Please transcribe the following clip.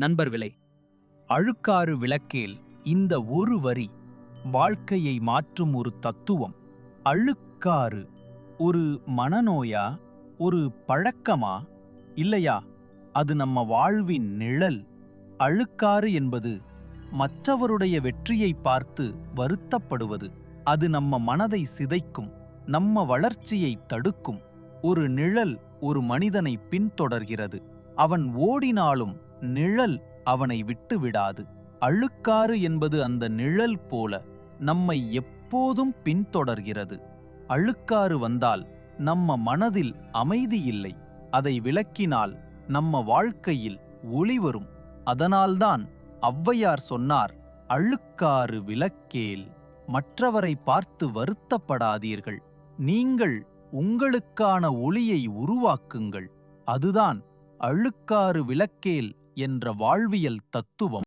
நண்பர் விலை அழுக்காறு விளக்கேல் இந்த ஒரு வரி வாழ்க்கையை மாற்றும் ஒரு தத்துவம். அழுக்காறு ஒரு மனநோயா ஒரு பழக்கமா? இல்லையா? அது நம்ம வாழ்வின் நிழல். அழுக்காறு என்பது மற்றவருடைய வெற்றியை பார்த்து வருத்தப்படுவது. அது நம்ம மனதை சிதைக்கும் நம்ம வளர்ச்சியை தடுக்கும். ஒரு நிழல் ஒரு மனிதனை பின்தொடர்கிறது. அவன் ஓடினாலும் நிழல் அவனை விட்டு விடாது அழுக்காறு என்பது அந்த நிழல் போல நம்மை எப்போதும் பின்தொடர்கிறது. அழுக்காறு வந்தால் நம்ம மனதில் அமைதி இல்லை. அதை விளக்கினால் நம்ம வாழ்க்கையில் ஒளி வரும். அதனால்தான் ஔவையார் சொன்னார் அழுக்காறு விளக்கேல் மற்றவரை பார்த்து வருத்தப்படாதீர்கள். நீங்கள் உங்களுக்கான ஒளியை உருவாக்குங்கள். அதுதான் அழுக்காறு விளக்கேல் என்ற வாழ்வியல் தத்துவம்.